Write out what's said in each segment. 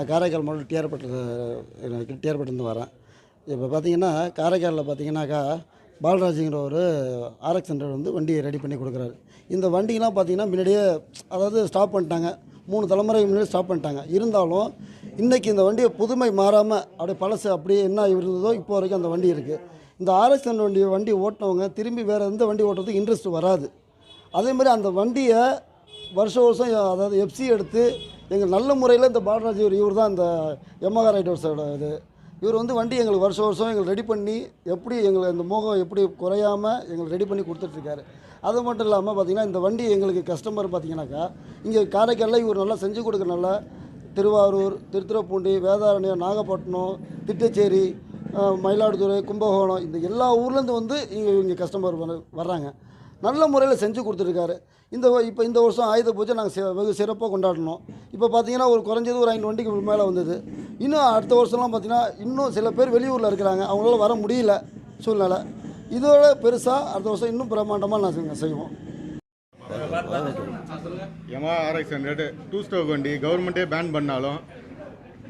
நான் காரைக்கால் மாவட்டம் டிஆர்பட்டு டிஆர்பட்டிலேருந்து வரேன். இப்போ பார்த்தீங்கன்னா காரைக்காலில் பார்த்தீங்கன்னாக்கா பாலராஜுங்கிற ஒரு ஆர்எக்ஸ் ஹண்ட்ரட் வந்து வண்டியை ரெடி பண்ணி கொடுக்குறாரு. இந்த வண்டிலாம் பார்த்தீங்கன்னா முன்னாடியே அதாவது ஸ்டாப் பண்ணிட்டாங்க. மூணு தலைமுறை முன்னாடி ஸ்டாப் பண்ணிட்டாங்க. இருந்தாலும் இன்றைக்கி இந்த வண்டியை புதுமை மாறாமல் அப்படியே பழசு அப்படியே என்ன இருந்ததோ இப்போ வரைக்கும் அந்த வண்டி இருக்குது இந்த ஆர்எக்ஸ் ஹண்ட்ரட் வண்டி வண்டி ஓட்டினவங்க திரும்பி வேறு எந்த வண்டி ஓட்டுறதுக்கு இன்ட்ரெஸ்ட் வராது. அதே மாதிரி அந்த வண்டியை வருஷம் வருஷம் அதாவது எஃப்சி எடுத்து எங்கள் நல்ல முறையில் இந்த பாலராஜ் இவர் இவர் தான் இந்த எமகா ரைடர்ஸோட இது. இவர் வந்து வண்டி எங்களுக்கு வருஷம் வருஷம் எங்களுக்கு ரெடி பண்ணி எப்படி எங்களை இந்த மோகம் எப்படி குறையாமல் எங்களுக்கு ரெடி பண்ணி கொடுத்துட்ருக்காரு. அது மட்டும் இல்லாமல் பார்த்தீங்கன்னா இந்த வண்டி எங்களுக்கு கஸ்டமர் பார்த்தீங்கன்னாக்கா இங்கே காரைக்காலில் இவர் நல்லா செஞ்சு கொடுக்குறனால திருவாரூர் திருத்துறைப்பூண்டி வேதாரண்யம் நாகப்பட்டினம் திட்டச்சேரி மயிலாடுதுறை கும்பகோணம் இந்த எல்லா ஊர்லேருந்து வந்து இங்கே இங்கே கஸ்டமர் வர்றாங்க. நல்ல முறையில் செஞ்சு கொடுத்துருக்காரு இந்த இப்போ இந்த வருஷம் ஆயுத பூஜை நாங்கள் வெகு சிறப்பாக கொண்டாடினோம் இப்போ பார்த்தீங்கன்னா ஒரு குறைஞ்சது ஒரு ஐந்து வண்டிக்கு மேலே வந்தது. இன்னும் அடுத்த வருஷம்லாம் பார்த்தீங்கன்னா இன்னும் சில பேர் வெளியூரில் இருக்கிறாங்க. அவங்களால வர முடியல சூழ்நிலை. இதோட பெருசாக அடுத்த வருஷம் இன்னும் பிரம்மாண்டமாக நாங்கள் செய்வோம். Yamaha RX hundred two stroke வண்டி கவர்மெண்ட்டே பேன் பண்ணாலும்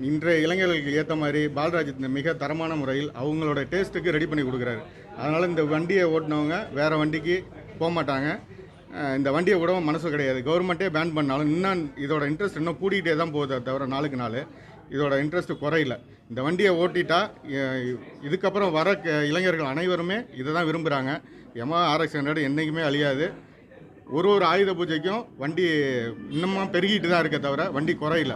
இன்றைய இளைஞர்களுக்கு ஏற்ற மாதிரி பாலராஜ் மிக தரமான முறையில் அவங்களோட டேஸ்ட்டுக்கு ரெடி பண்ணி கொடுக்குறாரு. அதனால் இந்த வண்டியை ஓட்டினவங்க வேறு வண்டிக்கு போக மாட்டாங்க இந்த வண்டியை விடவும் மனசு கிடையாது. கவர்மெண்ட்டே பேன் பண்ணாலும் இன்னும் இதோட இன்ட்ரெஸ்ட் இன்னும் கூடிக்கிட்டே தான் போகுதே தவிர நாளுக்கு நாள் இதோட இன்ட்ரெஸ்ட் குறையில. இந்த வண்டியை ஓட்டிட்டா இதுக்கப்புறம் வர க- இளைஞர்கள் அனைவருமே இதை தான் விரும்புகிறாங்க யமா ஆர்எக்ஸ் ஹண்ட்ரட் என்றைக்குமே அழியாது. ஒரு ஒரு ஆயுத பூஜைக்கும் வண்டி இன்னமும் பெருகிட்டு தான் இருக்கே தவிர வண்டி குறையில.